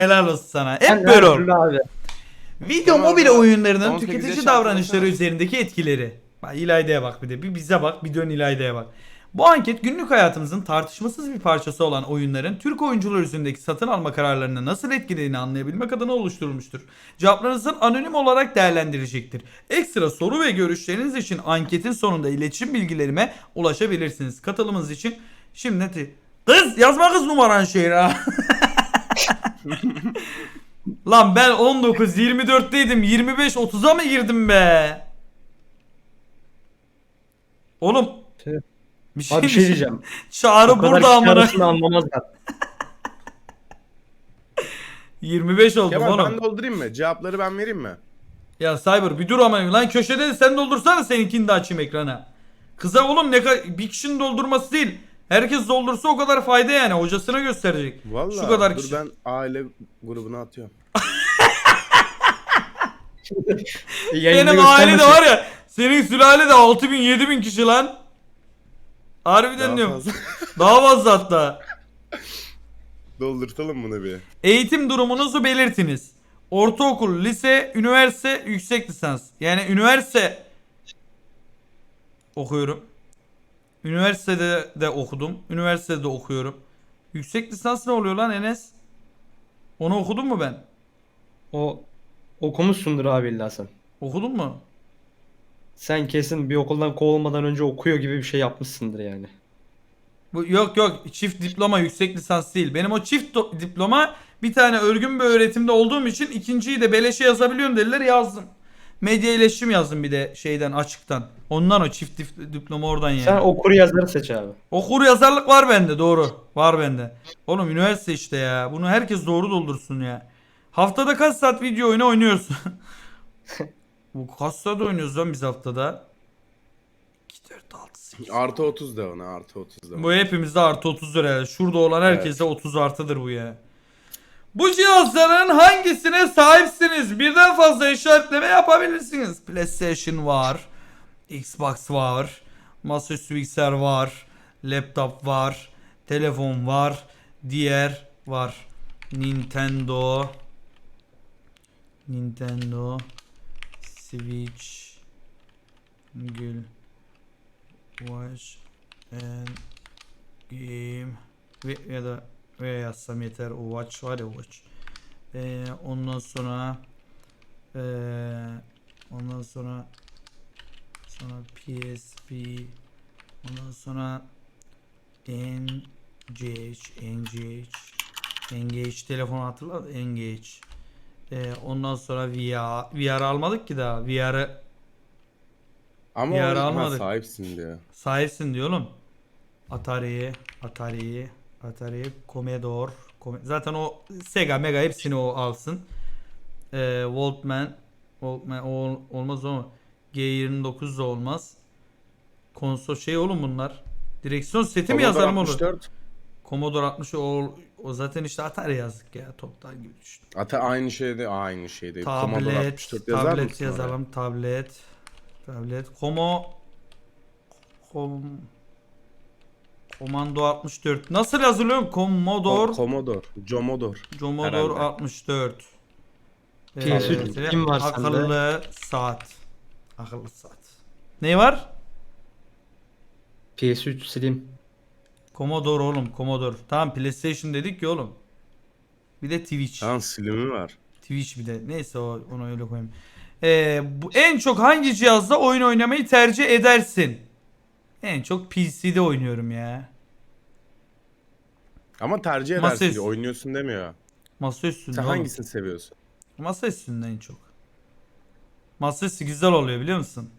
Helal olsun sana. Hep Sen böyle ol. Abi. Video Ama mobil oyunlarının 18 tüketici yaş davranışları üzerindeki etkileri. Bak İlayda'ya bak bir de. Bir bize bak bir dön İlayda'ya bak. Bu anket günlük hayatımızın tartışmasız bir parçası olan oyunların Türk oyuncular üzerindeki satın alma kararlarını nasıl etkilediğini anlayabilmek adına oluşturulmuştur. Cevaplarınızın anonim olarak değerlendirecektir. Ekstra soru ve görüşleriniz için anketin sonunda iletişim bilgilerime ulaşabilirsiniz. Katılımınız için şimdi Kız yazma kız numaran şehir ha. Lan ben 19 24'teydim. 25 30'a mı girdim be? Oğlum Tüh. bir şey, Abi bir şey diyeceğim. Çağrı O kadar burada amına. şarasını anlamazlar. 25 oldum Kemal oğlum. ben doldurayım mı? Cevapları ben vereyim mi? Ya Cyber bir dur ama lan köşede de sen doldursana seninkini de açayım ekrana. Kıza oğlum ne kadar bir kişinin doldurması değil. Herkes doldursa o kadar fayda yani hocasına gösterecek. Vallahi Şu kadar dur kişi. ben aile grubuna atıyorum. Yayında Benim aile de göstermesin. var ya senin sülale de 6000 7000 kişi lan. Harbiden Daha diyorum. fazla. Daha fazla hatta. Doldurtalım bunu bir. Eğitim durumunuzu belirtiniz. Ortaokul, lise, üniversite, yüksek lisans. Yani üniversite okuyorum. Üniversitede de okudum. Üniversitede de okuyorum. Yüksek lisans ne oluyor lan Enes? Onu okudun mu ben? O okumuşsundur abi illa sen. Okudun mu? Sen kesin bir okuldan kovulmadan önce okuyor gibi bir şey yapmışsındır yani. Bu yok yok çift diploma yüksek lisans değil. Benim o çift diploma bir tane örgün bir öğretimde olduğum için ikinciyi de beleşe yazabiliyorum dediler yazdım. Medya iletişim yazdım bir de şeyden açıktan. Ondan o çift dip- diploma oradan yani. Sen okur yazarı seç abi. Okur yazarlık var bende doğru. Var bende. Oğlum üniversite işte ya. Bunu herkes doğru doldursun ya. Haftada kaç saat video oyunu oynuyorsun? Bu kaç saat oynuyoruz lan biz haftada? 2, 4, 6, 8. Artı 30 da ona artı 30 da. Bu hepimizde artı 30 lira. Şurada olan herkese 30 artıdır bu ya. Bu cihazların hangisine sahipsiniz? Birden fazla işaretleme yapabilirsiniz. PlayStation var. Xbox var. Masaüstü bilgisayar var. Laptop var. Telefon var. Diğer var. Nintendo. Nintendo. Switch. Gül. Watch. And game ve ya da ve yazsam yeter o watch var ya watch. Ee, ondan sonra ee, ondan sonra sonra PSP ondan sonra Engage Engage Engage telefonu hatırla Engage ee, ondan sonra VR VR almadık ki daha VR'ı Ama ha, almadık. sahipsin diyor. Sahipsin diyor oğlum. Atari, Atari, Atari, Commodore. Com- Zaten o Sega, Mega hepsini o alsın. Ee, Walkman, Walkman o ol- olmaz o. G29 da olmaz. Konsol şey oğlum bunlar. Direksiyon seti mi yazalım olur? 64. Commodore 60 o, o zaten işte Atari yazdık ya toptan gibi düşün. Ata aynı şeyde aynı şeyde. Commodore Tablet, 64 yazar tablet mısın oraya? yazalım. Tablet, tablet. Komo, kom, Komando 64. Nasıl yazılıyor? Commodore, Co- Commodore. Commodore. Commodore herhalde. 64. PS3 kim var sende? Akıllı saat. Akıllı saat. Ne var? PS3 Slim. Commodore oğlum, Commodore. Tamam PlayStation dedik ya oğlum. Bir de Twitch. Tamam Slim'i var. Twitch bir de. Neyse o onu öyle koyayım. Ee, bu en çok hangi cihazda oyun oynamayı tercih edersin? En çok PC'de oynuyorum ya. Ama tercih edersin diyor. Oynuyorsun demiyor. Masa üstünde. Sen oğlum. hangisini seviyorsun? Masa üstünde en çok. Masa üstü güzel oluyor biliyor musun?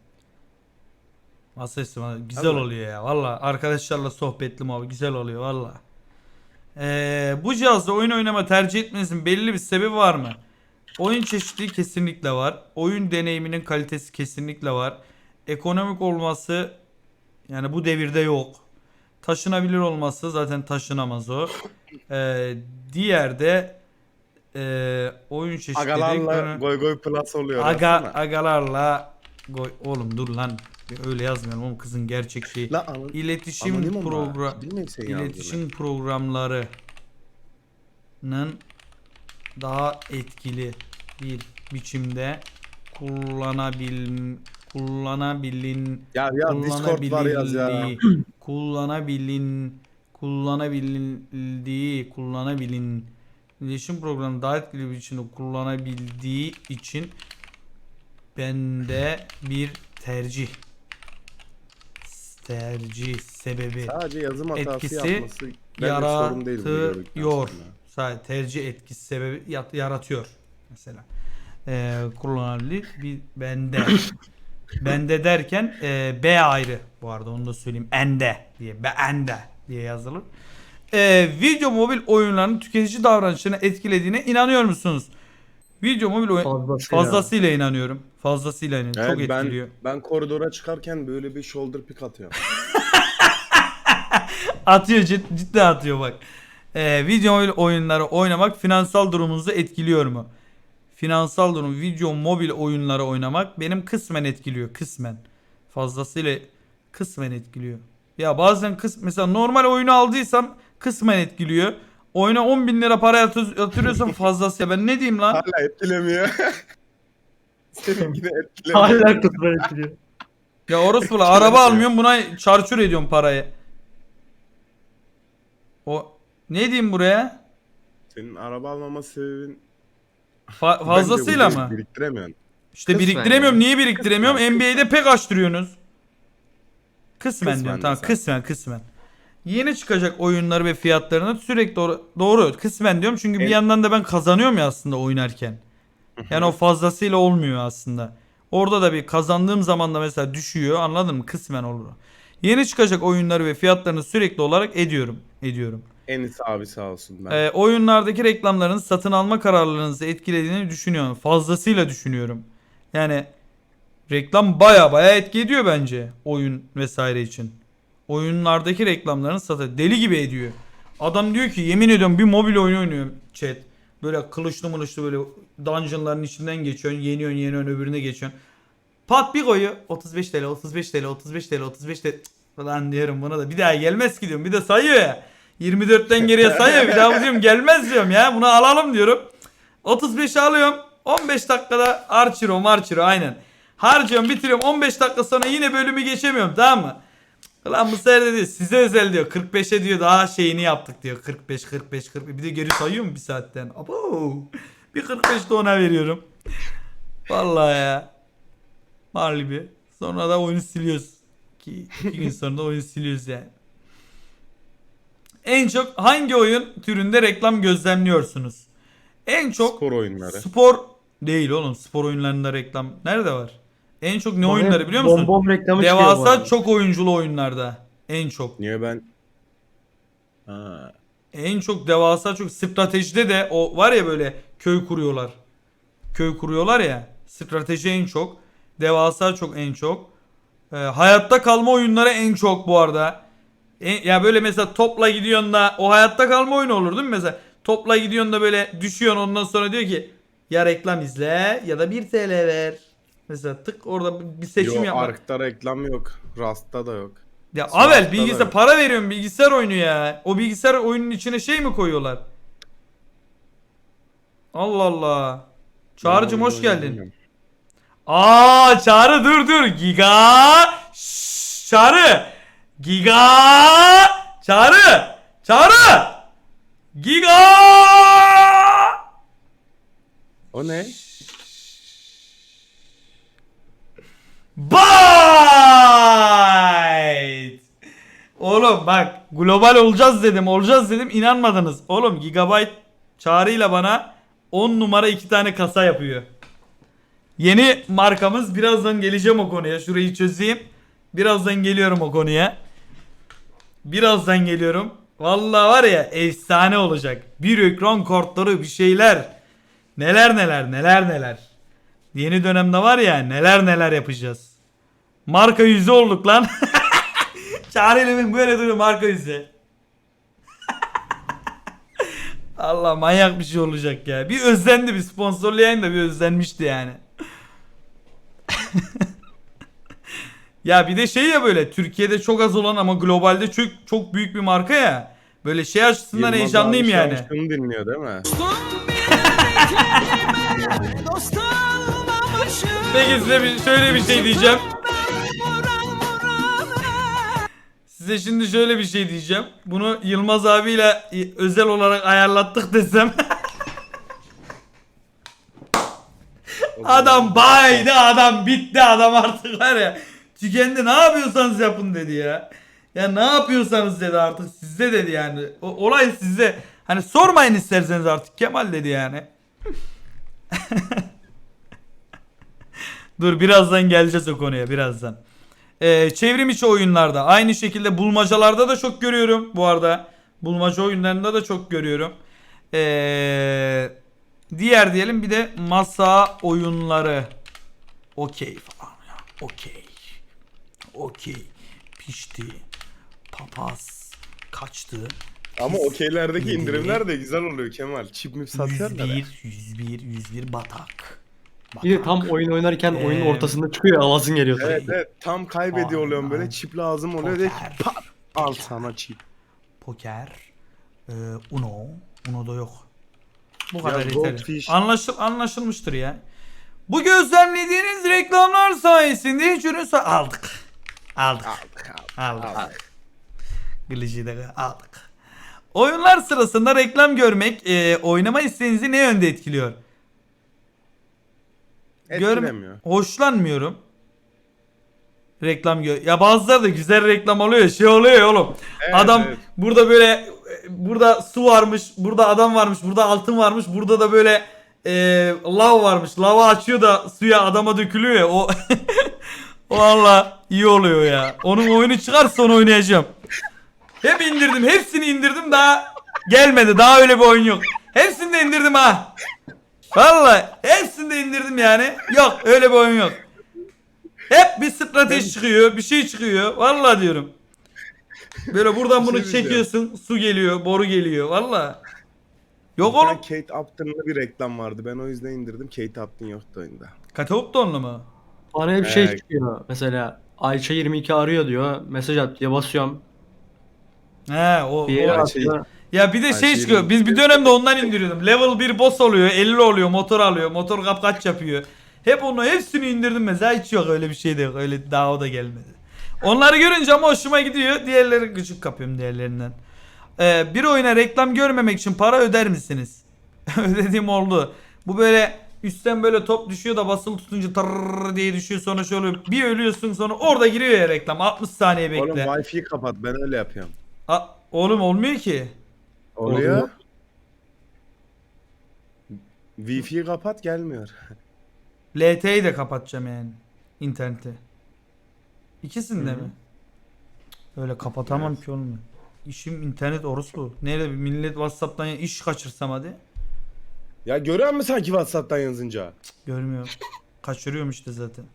Masa üstü güzel Vallahi. oluyor ya. Valla arkadaşlarla sohbetli muhabbet güzel oluyor valla. Ee, bu cihazda oyun oynama tercih etmenizin belli bir sebebi var mı? Oyun çeşitliliği kesinlikle var. Oyun deneyiminin kalitesi kesinlikle var. Ekonomik olması yani bu devirde yok. Taşınabilir olması zaten taşınamaz o. Ee, diğer de ee, oyun çeşitliliği Agalarla goy goy plus oluyor. Aga aslında. agalarla goy oğlum dur lan öyle yazmıyorum oğlum kızın gerçek şeyi. La ana- İletişim program iletişim programlarının daha etkili bir biçimde kullanabil kullanabilin Ya ya Discord var yaz ya. kullanabilin kullanabilindiği kullanabilin iletişim programı daha etkili bir biçimde kullanabildiği için bende bir tercih tercih sebebi Sadece yazım hatası Etkisi yapması yaratıyor. Sadece tercih etkisi sebebi yaratıyor mesela. Ee, kullanılabilir bir bende. Bende derken e, B ayrı bu arada onu da söyleyeyim. Ende diye. Be ende diye yazılır. Ee, video mobil oyunlarının tüketici davranışlarını etkilediğine inanıyor musunuz? Video mobil oyun Fazlasıyla. fazlasıyla inanıyorum. Fazlasıyla inanıyorum. Evet, Çok ben, etkiliyor. ben koridora çıkarken böyle bir shoulder pick atıyorum. Atıyor cid- cidden atıyor bak. Ee, video mobil oyunları oynamak finansal durumunuzu etkiliyor mu? Finansal durum video mobil oyunları oynamak benim kısmen etkiliyor kısmen. Fazlasıyla kısmen etkiliyor. Ya bazen kıs mesela normal oyunu aldıysam kısmen etkiliyor. Oyuna 10 bin lira para yatır- yatırıyorsam fazlası. Ya ben ne diyeyim lan? Hala etkilemiyor. Seninkini etkilemiyor. Hala kısmen etkiliyor. Ya orospular araba almıyorum buna çarçur ediyorum parayı. O ne diyeyim buraya? Senin araba almama sebebin Fa- bence fazlasıyla bu değil, mı? Biriktiremiyorsun. İşte Kısmen biriktiremiyorum. ya. Niye biriktiremiyorum? Kısmen. NBA'de pek açtırıyorsunuz. Kısmen, Kısmen diyorum. Tamam mesela. kısmen kısmen. Yeni çıkacak oyunları ve fiyatlarını sürekli doğru, doğru kısmen diyorum. Çünkü bir Evet. yandan da ben kazanıyorum ya aslında oynarken. Yani o fazlasıyla olmuyor aslında. Orada da bir kazandığım zaman da mesela düşüyor. Anladın mı? Kısmen olur. o. Yeni çıkacak oyunları ve fiyatlarını sürekli olarak ediyorum. Ediyorum. Enis abi sağ olsun ben. Ee, oyunlardaki reklamların satın alma kararlarınızı etkilediğini düşünüyorum. Fazlasıyla düşünüyorum. Yani reklam baya baya etki ediyor bence oyun vesaire için. Oyunlardaki reklamların satın deli gibi ediyor. Adam diyor ki yemin ediyorum bir mobil oyun oynuyorum chat. Böyle kılıçlı mılıçlı böyle dungeonların içinden geçiyorsun. Yeniyorsun yeniyorsun öbürüne geçiyorsun. Pat bir koyu 35 TL 35 TL 35 TL 35 TL Ulan diyorum buna da bir daha gelmez ki diyorum. Bir de sayıyor ya. 24'ten geriye sayıyor. Bir daha diyorum gelmez diyorum ya. Bunu alalım diyorum. 35'i alıyorum. 15 dakikada Archero Marchero aynen. Harcıyorum bitiriyorum. 15 dakika sonra yine bölümü geçemiyorum tamam mı? Ulan bu sefer de diyor size özel diyor. 45'e diyor daha şeyini yaptık diyor. 45 45 40. Bir de geri sayıyor mu bir saatten? Abo. Bir 45 de ona veriyorum. Vallahi ya. Harbi. Sonra da oyunu siliyoruz. Ki iki gün sonra da oyunu siliyoruz yani. En çok hangi oyun türünde reklam gözlemliyorsunuz? En çok Spor oyunları. spor değil oğlum. Spor oyunlarında reklam nerede var? En çok ne oyunları biliyor musun? Bonbon reklamı Devasa çok oyunculu oyunlarda. En çok. Niye ben? Ha. En çok devasa çok stratejide de o var ya böyle köy kuruyorlar. Köy kuruyorlar ya. Strateji en çok. Devasa çok en çok. Ee, hayatta kalma oyunları en çok bu arada. En- ya böyle mesela topla gidiyorsun da o hayatta kalma oyunu olur değil mi mesela? Topla gidiyorsun da böyle düşüyorsun ondan sonra diyor ki ya reklam izle ya da 1 TL ver. Mesela tık orada bir seçim Yo, yapmak. Ark'ta reklam yok. Rast'ta da yok. Ya Smart'ta Avel da bilgisayar yok. para veriyorum bilgisayar oyunu ya. O bilgisayar oyunun içine şey mi koyuyorlar? Allah Allah. Çağrı'cım hoş geldin. oynamıyorum. Aa Çağrı dur dur. Giga. Şşş, Çağrı. Giga. Çağrı. Çağrı. Giga. O ne? Byte. Oğlum bak global olacağız dedim olacağız dedim inanmadınız. Oğlum Gigabyte çağrıyla bana 10 numara 2 tane kasa yapıyor. Yeni markamız birazdan geleceğim o konuya. Şurayı çözeyim. Birazdan geliyorum o konuya. Birazdan geliyorum. Vallahi var ya efsane olacak. Bir ekran kartları bir şeyler. Neler neler neler neler. Yeni dönemde var ya neler neler yapacağız. Marka yüzü olduk lan. Çağrı böyle duruyor marka yüzü. Allah manyak bir şey olacak ya. Bir özlendi bir sponsorlayan da bir özlenmişti yani. ya bir de şey ya böyle Türkiye'de çok az olan ama globalde çok çok büyük bir marka ya. Böyle şey açısından Yılmaz heyecanlıyım abi şu an yani. Şunu dinliyor değil mi? Peki size bir, şöyle bir şey diyeceğim. Size şimdi şöyle bir şey diyeceğim. Bunu Yılmaz abiyle özel olarak ayarlattık desem. adam baydı adam bitti adam artık var ya. Tükendi ne yapıyorsanız yapın dedi ya. Ya ne yapıyorsanız dedi artık sizde dedi yani. O, olay sizde. Hani sormayın isterseniz artık Kemal dedi yani. Dur birazdan geleceğiz o konuya birazdan. Ee, çevrim içi oyunlarda aynı şekilde bulmacalarda da çok görüyorum bu arada. Bulmaca oyunlarında da çok görüyorum. Ee, diğer diyelim bir de masa oyunları. Okey falan ya. Okey. Okey. Pişti. Papaz. Kaçtı. Ama okeylerdeki indirimler de güzel oluyor Kemal. Çip mip satıyorlar ya. 101, 101, 101 batak. Bir de tam oyun oynarken oyunun Ee, ortasında çıkıyor alasın geliyor. Evet evet tam kaybediyor oluyorum böyle çip lazım oluyor de poker. pat al sana çip. Poker. Ee, Uno. Uno da yok. Bu Ya kadar yeterli. Anlaşıl, anlaşılmıştır ya. Bu gözlemlediğiniz reklamlar sayesinde hiç ürün sa- aldık. Aldık. Aldık Aldık. aldık. Glitch'i de aldık. Oyunlar sırasında reklam görmek e, oynama isteğinizi ne yönde etkiliyor? Etkilemiyor. hoşlanmıyorum. Reklam gör. Ya bazıları da güzel reklam oluyor. Şey oluyor ya oğlum. Evet, adam evet. burada böyle e, burada su varmış, burada adam varmış, burada altın varmış, burada da böyle e, lav varmış. Lava açıyor da suya adama dökülüyor ya. O valla iyi oluyor ya. Onun oyunu çıkarsa onu oynayacağım. Hep indirdim. Hepsini indirdim daha gelmedi. Daha öyle bir oyun yok. Hepsini de indirdim ha. Vallahi hepsini de indirdim yani. Yok öyle bir oyun yok. Hep bir strateji çıkıyor, bir şey çıkıyor. Vallahi diyorum. Böyle buradan bunu şey çekiyorsun, su geliyor, boru geliyor. Vallahi. Yok oğlum. Kate Upton'da bir reklam vardı. Ben o yüzden indirdim. Kate Upton yoktu oyunda. Katauptonlu mu? Bana hep şey Evet. çıkıyor. Mesela Ayça 22 arıyor diyor. Mesaj at diye basıyorum. He o, Bir yere o- Ayça- atıyor. Ya bir de şey şey çıkıyor. Biz bir dönemde ondan indiriyordum. Level 1 boss oluyor, 50 oluyor, motor alıyor, motor kapkaç yapıyor. Hep onu hepsini indirdim mesela hiç yok öyle bir şey de yok. Öyle daha o da gelmedi. Onları görünce ama hoşuma gidiyor. Diğerleri gıcık kapıyorum diğerlerinden. Ee, bir oyuna reklam görmemek için para öder misiniz? Ödediğim oldu. Bu böyle üstten böyle top düşüyor da basılı tutunca tırrrr diye düşüyor sonra şöyle. Bir ölüyorsun sonra orada giriyor ya reklam. 60 saniye bekle. Oğlum Wi-Fi'yi kapat. Ben öyle yapıyorum. A- oğlum olmuyor ki. Oluyor. Wi-Fi'yi kapat gelmiyor. LTE'yi de kapatacağım yani. interneti. İkisinde mi? Öyle kapatamam Evet. ki oğlum. İşim internet orospu. Nerede bir millet Whatsapp'tan ya- iş kaçırsam hadi. Ya görüyor musun sanki WhatsApp'tan yazınca? Görmüyorum. Kaçırıyorum işte zaten.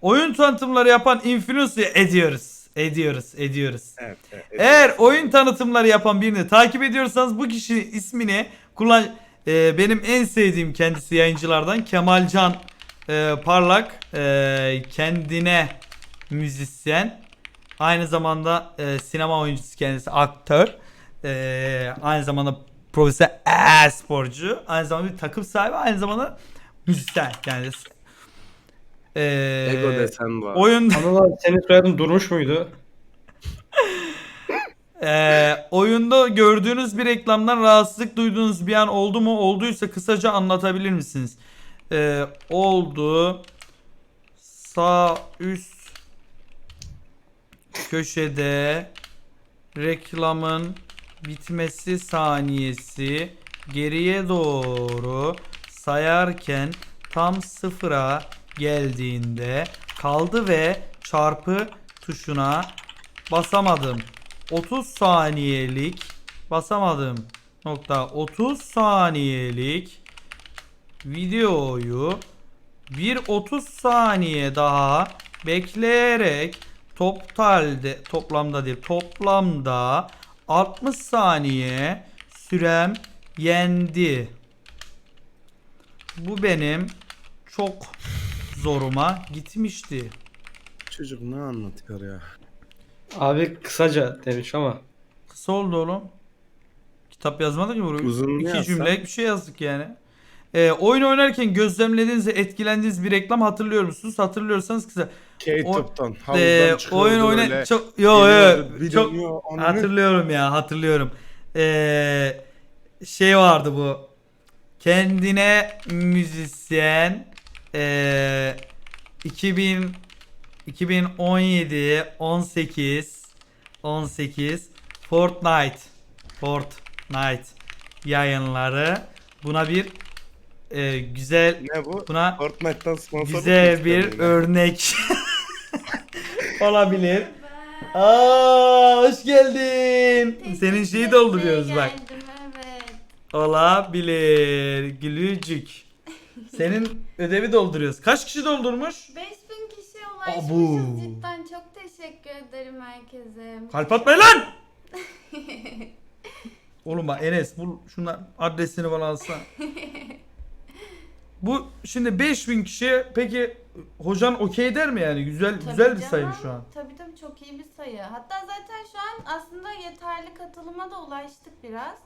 Oyun tanıtımları yapan influencer ediyoruz. Ediyoruz, ediyoruz. Evet. evet. Eğer oyun tanıtımları yapan birini takip ediyorsanız bu kişinin ismini kullan Ee, benim en sevdiğim kendisi yayıncılardan Kemalcan e, Parlak e, kendine müzisyen aynı zamanda e, sinema oyuncusu kendisi aktör e, aynı zamanda profesyonel e-sporcu aynı zamanda bir takım sahibi aynı zamanda müzisyen kendisi. Ee, Ego desen var. oyun Anıl abi senin soyadın Durmuş muydu? Ee, oyunda gördüğünüz bir reklamdan rahatsızlık duyduğunuz bir an oldu mu? Olduysa kısaca anlatabilir misiniz? Ee, oldu. Sağ üst köşede reklamın bitmesi saniyesi geriye doğru sayarken tam sıfıra geldiğinde kaldı ve çarpı tuşuna basamadım. 30 saniyelik basamadım nokta 30 saniyelik videoyu bir 30 saniye daha bekleyerek totalde toplamda değil toplamda 60 saniye sürem yendi. Bu benim çok zoruma gitmişti. Çocuk ne anlatıyor ya? Abi kısaca demiş ama. Kısa oldu oğlum. Kitap yazmadık ki buraya. Uzun İki yazsan. cümlelik bir şey yazdık yani. Ee, oyun oynarken gözlemlediğiniz etkilendiğiniz bir reklam hatırlıyor musunuz? Hatırlıyorsanız kısa. Havuzdan çıkıyordu oyun oyna çok yo yo çok hatırlıyorum ya hatırlıyorum. Ee, şey vardı bu. Kendine müzisyen ee, 2000 2017 18 18 Fortnite Fortnite yayınları buna bir ee, güzel Ne bu? buna Fortnite'tan sponsor güzel bir örnek olabilir. Aa hoş geldin. Senin şeyi dolduruyoruz bak. Geldim, evet. Olabilir. Gülücük. Senin ödevi dolduruyoruz. Kaç kişi doldurmuş? 5000 kişiye ulaşmışız Abu. cidden. Çok teşekkür ederim herkese. Kalp atmayın lan. Oğlum bak Enes bul şunlar adresini bana alsana. Bu şimdi 5000 kişi peki hocan okey der mi yani? Güzel Tabii güzel bir canım, sayı şu an. Tabii tabii çok iyi bir sayı. Hatta zaten şu an aslında yeterli katılıma da ulaştık biraz.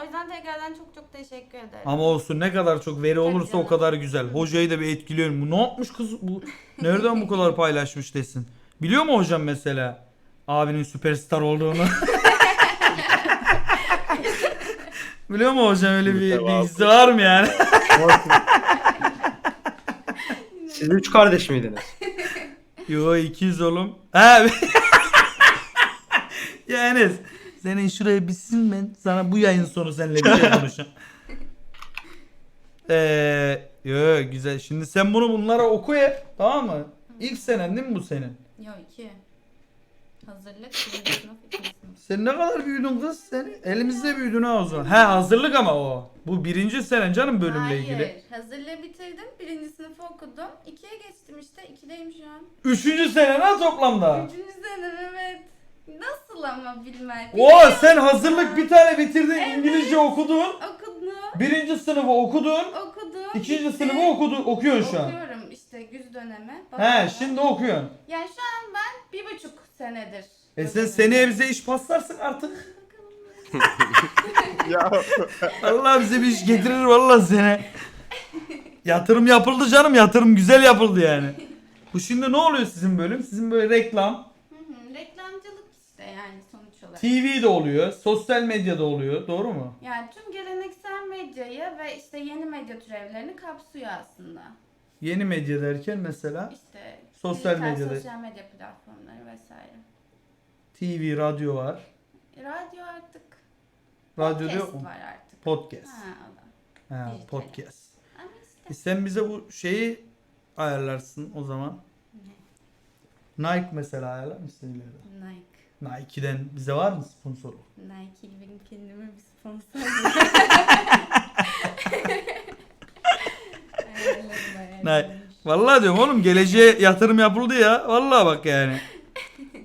O yüzden tekrardan çok çok teşekkür ederim. Ama olsun ne kadar çok veri olursa o canım. kadar güzel. Hocayı da bir etkiliyorum. Bu ne yapmış kız? Bu nereden bu kadar paylaşmış desin. Biliyor mu hocam mesela abinin süperstar olduğunu? Biliyor mu hocam öyle bir bilgisi var mı yani? Siz üç kardeş miydiniz? Yo 200 oğlum. Ha. ya Enes senin şuraya bitsin ben sana bu yayın sonu seninle bir şey konuşacağım. Eee yo güzel. Şimdi sen bunu bunlara oku ya. Tamam mı? İlk senen değil mi bu senin? Yo iki. Hazırlık, birinci sınıf, ikinci sınıf. Sen ne kadar büyüdün kız sen? Elimizde büyüdün ha o zaman. He hazırlık ama o. Bu birinci senen canım bölümle Hayır, ilgili. hazırlığı bitirdim. Birinci sınıfı okudum. İkiye geçtim işte. İkideyim şu an. Üçüncü senen ha toplamda. Üçüncü senem evet. Nasıl ama bilmem. Oo sen hazırlık bir tane bitirdin İngilizce okudun. Okudum. Birinci sınıfı okudun. Okudum. İkinci bitti. sınıfı okudu, okuyorsun şu an. Okuyorum işte güz dönemi. He Bakalım. şimdi okuyorsun. Yani şu an ben bir buçuk senedir. E sen seneye bize iş paslarsın artık. ya Allah bize bir iş getirir vallahi sene. Yatırım yapıldı canım yatırım güzel yapıldı yani. Bu şimdi ne oluyor sizin bölüm? Sizin böyle reklam, Hı hı, reklamcılık işte yani sonuç olarak. TV de oluyor, sosyal medyada oluyor doğru mu? Yani tüm geleneksel medyayı ve işte yeni medya türevlerini kapsıyor aslında. Yeni medya derken mesela İşte Sosyal dijital medyada. sosyal medya platformları vesaire. TV, radyo var. E, Radyo artık. Radyoda yok podcast mu? var artık. Podcast. Ha, o da. Ha, dijital. podcast. Ama E işte sen bize bu şeyi ayarlarsın o zaman. Nike mesela ayarlar mısın ileride? Nike. Nike'den bize var mı sponsoru? Nike gibi kendime bir sponsor. Nike. Vallahi diyorum oğlum geleceğe yatırım yapıldı ya. Vallahi bak yani.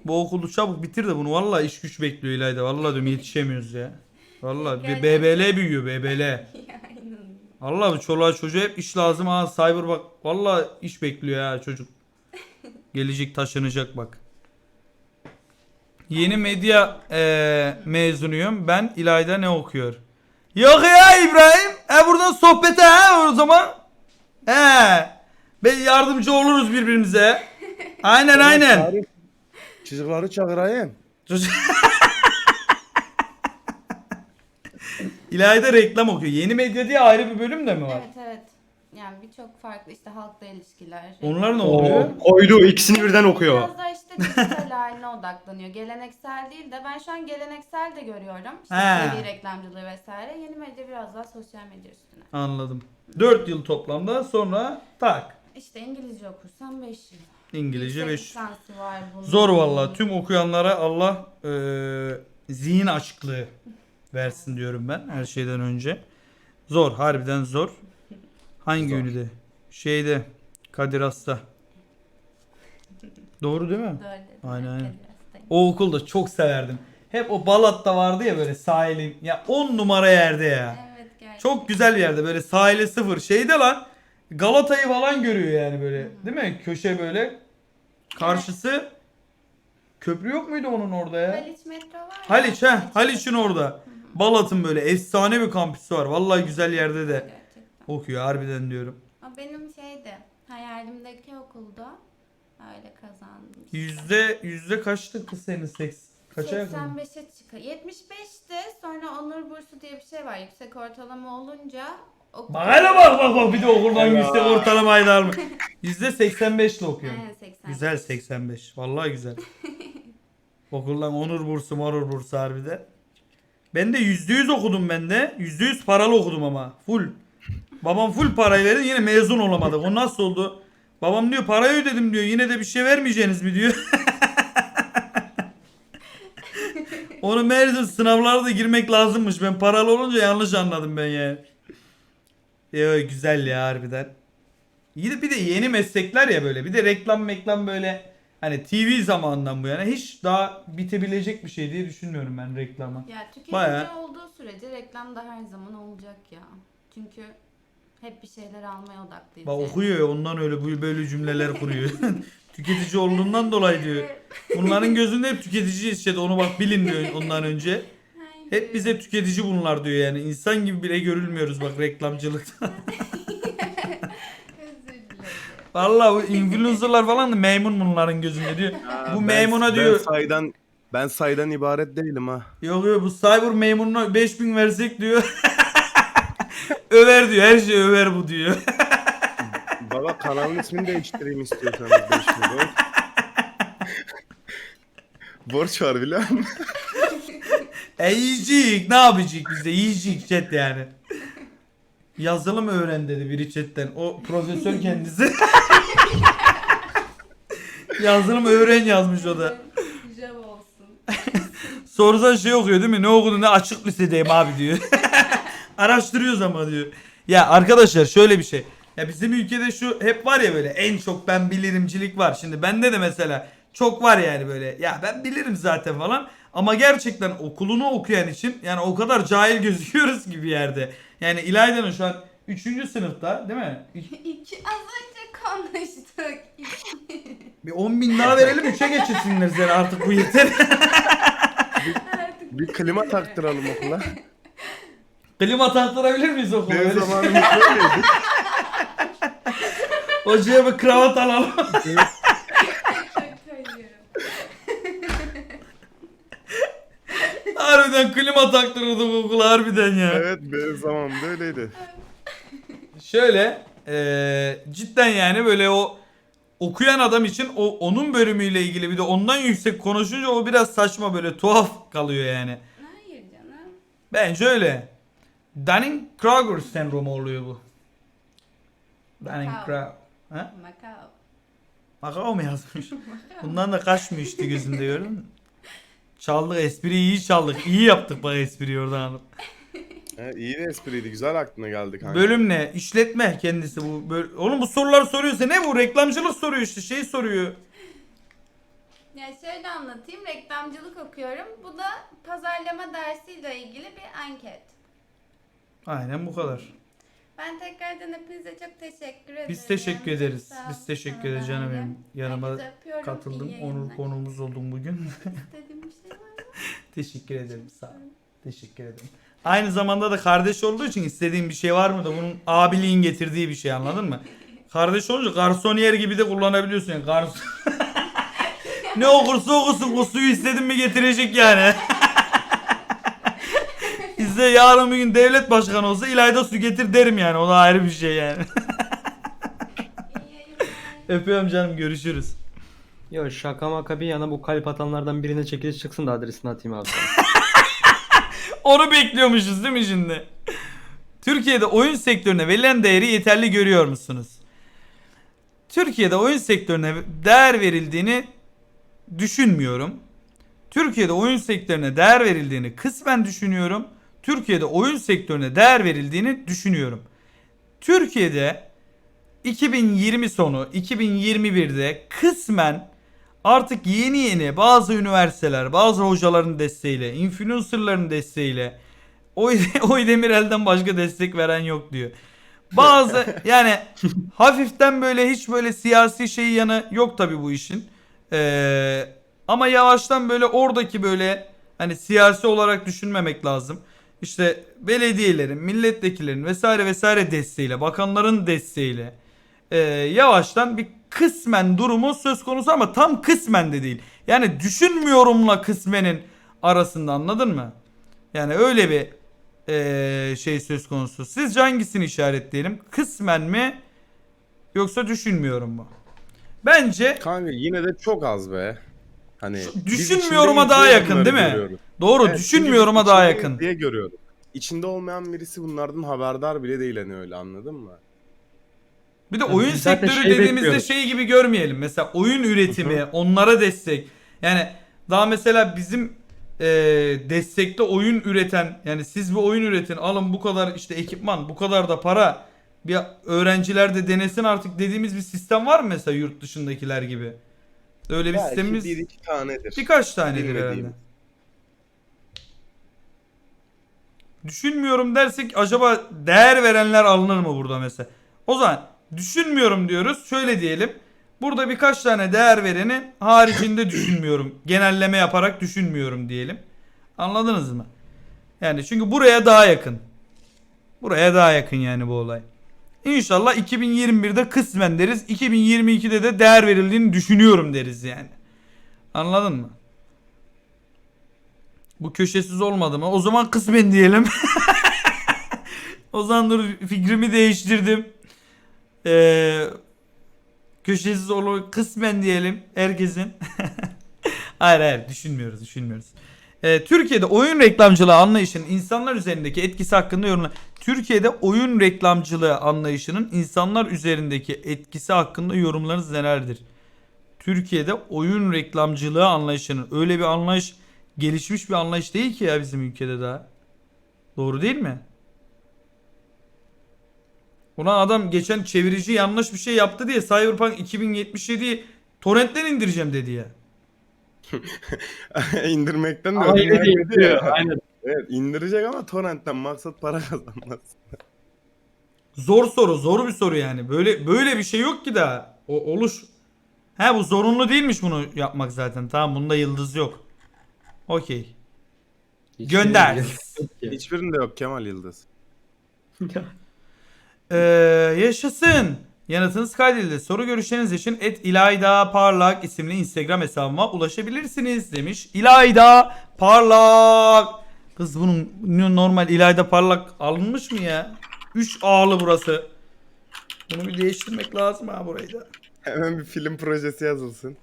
Bu okulu çabuk bitir de bunu vallahi iş güç bekliyor İlayda. Vallahi diyorum yetişemiyoruz ya. Vallahi bir BBL büyüyor BBL. Vallahi bu çoluğa çocuğa hep iş lazım ha. Cyber bak. Vallahi iş bekliyor ya çocuk. Gelecek taşınacak bak. Yeni medya eee, mezunuyum. Ben İlayda ne okuyor? Yok ya İbrahim. E buradan sohbete ha o zaman. He. Ben yardımcı oluruz birbirimize. Aynen aynen. Çağır- Çocukları çağırayım. İlayda reklam okuyor. Yeni medya diye ayrı bir bölüm de mi var? Evet evet. Yani birçok farklı işte halkla ilişkiler. Onlar ne oluyor? koydu ikisini birden okuyor. Biraz da işte dijital haline odaklanıyor. Geleneksel değil de ben şu an geleneksel de görüyorum. İşte He. TV reklamcılığı vesaire. Yeni medya biraz daha sosyal medya üstüne. Anladım. 4 yıl toplamda sonra tak. İşte İngilizce okursam 5 yıl. İngilizce Yüksek 5. lisansı var bunun. Zor valla. Tüm okuyanlara Allah eee, zihin açıklığı versin diyorum ben her şeyden önce. Zor. Harbiden zor. Hangi Zor. ünlüde? Şeyde. Kadir Has'ta. Doğru değil mi? Doğru dedin. Aynen, aynen. O okulda çok severdim. Hep o Balat'ta vardı ya böyle sahilin. Ya 10 numara yerde ya. Evet gerçekten. Çok güzel bir yerde böyle sahile sıfır. Şeyde lan Galata'yı falan görüyor yani böyle. Değil mi? Köşe böyle. Karşısı köprü yok muydu onun orada ya? Haliç metro var. ya. Haliç he. Haliç'in orada. Balat'ın böyle efsane bir kampüsü var. Vallahi güzel yerde de. Gerçekten. Okuyor harbiden diyorum. Benim şeydi. Hayalimdeki okulda öyle kazandım. Yüzde yüzde kaçtı kız senin seks? Kaça yakın? 85'e çıkar. 75'ti. Sonra onur bursu diye bir şey var. Yüksek ortalama olunca okul... Bak hele bak bak bak bir de okuldan yüksek ortalamayı da almış. Yüzde 85 ile okuyor. Aynen 80. Güzel 85. Vallahi güzel. Okuldan onur bursu morur bursu harbiden. Ben de yüzde yüz okudum ben de. Yüzde yüz paralı okudum ama. Full. Babam full parayı verdi yine mezun olamadık. O nasıl oldu? Babam diyor parayı ödedim diyor. Yine de bir şey vermeyeceğiniz mi diyor. Onu meğerse sınavlara da girmek lazımmış. Ben paralı olunca yanlış anladım ben yani. Yo, güzel ya harbiden. İyi de bir de yeni meslekler ya böyle. Bir de reklam meklam böyle hani TV zamanından bu yana hiç daha bitebilecek bir şey diye düşünmüyorum ben reklama. Ya tüketici Bayağı. olduğu sürece reklam da her zaman olacak ya. Çünkü hep bir şeyler almaya odaklıyız. Bak yani. okuyor ya ondan öyle böyle cümleler kuruyor. Tüketici olduğundan dolayı diyor. Bunların gözünde hep tüketici işte onu bak bilin diyor ondan önce. Hep bize tüketici bunlar diyor yani. İnsan gibi bile görülmüyoruz bak reklamcılıkta. Özür dilerim. Vallahi bu influencerlar falan da memnun bunların gözünde diyor. Bu Ben- memuna diyor. Ben saydan, ben saydan ibaret değilim ha. Yok yok bu cyber memuruna 5000 versek diyor. över diyor her şey över bu diyor. Baba kanalın ismini değiştireyim istiyorsanız 5 milyon. Borç var biliyor musun? E yiyecek ne yapacak biz de yiyecek chat yani. Yazılım öğren dedi biri chatten. O profesör kendisi. Yazılım öğren yazmış o da. Java olsun. Sorsan şey okuyor değil mi? Ne okudun ne açık lisedeyim abi diyor. Araştırıyoruz ama diyor. Ya arkadaşlar şöyle bir şey. Ya bizim ülkede şu hep var ya böyle en çok ben bilirimcilik var. Şimdi bende de mesela çok var yani böyle. Ya ben bilirim zaten falan. Ama gerçekten okulunu okuyan için yani o kadar cahil gözüküyoruz gibi yerde. Yani İlayda'nın şu an 3. sınıfta değil mi? İki, az önce konuştuk. Bir 10 bin daha verelim 3'e geçirsinler seni artık bu yeter. Artık Bir klima taktıralım okula. Klima taktırabilir miyiz okula? Benim Öyle- zamanım böyleydi. Hocaya bir kravat alalım. çok kayıyorum. Harbiden klima taktırırdık okula harbiden ya. Evet benim zamanımda öyleydi. Şöyle eee, cidden yani böyle o okuyan adam için o onun bölümüyle ilgili bir de ondan yüksek konuşunca o biraz saçma böyle tuhaf kalıyor yani. Hayır canım. Bence öyle. Dunning-Kruger sendromu oluyor bu. Dunning-Kruger. Ha? Macao. Makao mu yazmış? Bundan da kaçmıyor işte gözünde gördün mü? Çaldık espriyi iyi çaldık. İyi yaptık bak espriyi oradan alıp. He, iyi bir espriydi. Güzel aklına geldi kanka. Bölüm ne? İşletme kendisi bu. Böl- Oğlum bu sorular soruyorsa ne bu? Reklamcılık soruyor işte. Şey soruyor. Ya şöyle anlatayım. Reklamcılık okuyorum. Bu da pazarlama dersiyle ilgili bir anket. Aynen bu kadar. Ben tekrardan hepinize çok teşekkür ederim. Biz teşekkür ederiz. Sağ Biz teşekkür ederiz canım benim. Yanıma katıldım. Onur konuğumuz oldun bugün. İstediğim bir şey var mı? teşekkür ederim. Sağ ol. Teşekkür ederim. Aynı zamanda da kardeş olduğu için istediğin bir şey var mı da bunun abiliğin getirdiği bir şey anladın mı? Kardeş olunca garsoniyer gibi de kullanabiliyorsun yani. Garson... ne okursa okusun o suyu istedin mi getirecek yani. Bizde yarın bir gün devlet başkanı olsa İlayda su getir derim yani. O da ayrı bir şey yani. Öpüyorum canım görüşürüz. Yo şaka maka bir yana bu kalp atanlardan birine çekiliş çıksın da adresini atayım abi. sana. Onu bekliyormuşuz değil mi şimdi? Türkiye'de oyun sektörüne verilen değeri yeterli görüyor musunuz? Türkiye'de oyun sektörüne değer verildiğini düşünmüyorum. Türkiye'de oyun sektörüne değer verildiğini kısmen düşünüyorum. Türkiye'de oyun sektörüne değer verildiğini düşünüyorum. Türkiye'de 2020 sonu 2021'de kısmen artık yeni yeni bazı üniversiteler, bazı hocaların desteğiyle, influencerların desteğiyle Oy, Oy Demirel'den başka destek veren yok diyor. Bazı yani hafiften böyle hiç böyle siyasi şey yanı yok tabi bu işin. Ee, ama yavaştan böyle oradaki böyle hani siyasi olarak düşünmemek lazım. İşte belediyelerin, milletvekillerin vesaire vesaire desteğiyle, bakanların desteğiyle e, yavaştan bir kısmen durumu söz konusu ama tam kısmen de değil. Yani düşünmüyorumla kısmenin arasında anladın mı? Yani öyle bir e, şey söz konusu. Sizce hangisini işaretleyelim? Kısmen mi yoksa düşünmüyorum mu? Bence Kanka yine de çok az be. Hani biz düşünmüyorum'a daha yakın değil mi? görüyoruz. doğru Evet, düşünmüyorum'a daha yakın. diye görüyoruz. İçinde olmayan birisi bunlardan haberdar bile değil hani öyle anladın mı? Bir de Yani oyun sektörü şey dediğimizde bekliyoruz. şey gibi görmeyelim. Mesela oyun üretimi, onlara destek. Yani daha mesela bizim e, destekte oyun üreten yani siz bir oyun üretin alın bu kadar işte ekipman bu kadar da para bir öğrenciler de denesin artık dediğimiz bir sistem var mı mesela yurt dışındakiler gibi? Öyle bir Belki sistemimiz bir iki tanedir. birkaç tanedir herhalde. Bilmediğimiz. Düşünmüyorum dersek acaba değer verenler alınır mı burada mesela? O zaman düşünmüyorum diyoruz. Şöyle diyelim. Burada birkaç tane değer verenin haricinde düşünmüyorum. Genelleme yaparak düşünmüyorum diyelim. Anladınız mı? Yani çünkü buraya daha yakın. Buraya daha yakın yani bu olay. İnşallah 2021'de kısmen deriz. 2022'de de değer verildiğini düşünüyorum deriz yani. Anladın mı? Bu köşesiz olmadı mı? O zaman kısmen diyelim. o zaman dur fikrimi değiştirdim. Ee, köşesiz olur kısmen diyelim herkesin. hayır hayır düşünmüyoruz düşünmüyoruz. Ee, Türkiye'de oyun reklamcılığı anlayışının insanlar üzerindeki etkisi hakkında yorumlar. Türkiye'de oyun reklamcılığı anlayışının insanlar üzerindeki etkisi hakkında yorumlarınız nelerdir? Türkiye'de oyun reklamcılığı anlayışının öyle bir anlayış gelişmiş bir anlayış değil ki ya bizim ülkede daha. Doğru değil mi? Ulan adam geçen çevirici yanlış bir şey yaptı diye Cyberpunk 2077'yi torrentten indireceğim dedi ya. İndirmekten de önemli indiriyor. Aynen. Evet indirecek ama torrentten maksat para kazanmaz. Zor soru, zor bir soru yani. Böyle böyle bir şey yok ki daha. O oluş. He bu zorunlu değilmiş bunu yapmak zaten. Tamam bunda yıldız yok. Okey. Gönder. Hiçbirinde yok Kemal Yıldız. Ee, yaşasın. Yanıtınız kaydedildi. Soru görüşleriniz için et İlayda Parlak isimli Instagram hesabıma ulaşabilirsiniz demiş. İlayda Parlak. Kız bunun normal İlayda Parlak alınmış mı ya? 3 A'lı burası. Bunu bir değiştirmek lazım ha burayı da. Hemen bir film projesi yazılsın.